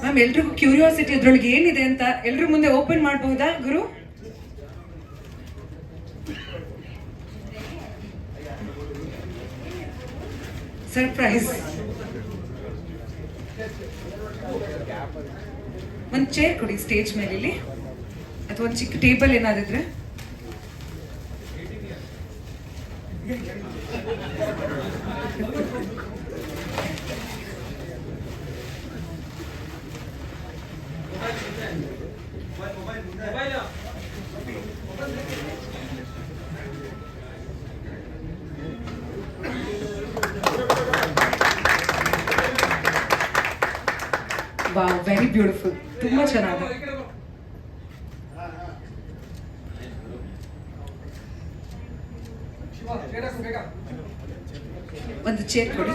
Ma'am, ಎಲ್ರಿಗೂ curiosity ಇದ್ರೊಳಗೆ ಏನಿದೆ ಅಂತ ಎಲ್ರ ಮುಂದೆ ಓಪನ್ ಮಾಡಬಹುದಾ ಗುರು? ಸರ್ಪ್ರೈಸ್ ಒಂದು ಚೇರ್ ಕೊಡಿ ಸ್ಟೇಜ್ ಮೇಲೆ ಇಲ್ಲಿ ಅಥವಾ ಚಿಕ್ಕ ಟೇಬಲ್ ಏನಾದಿದ್ರೆ Wow, very beautiful. Too much another. ಒಂದು ಚೇರ್ ಕೊಡಿ.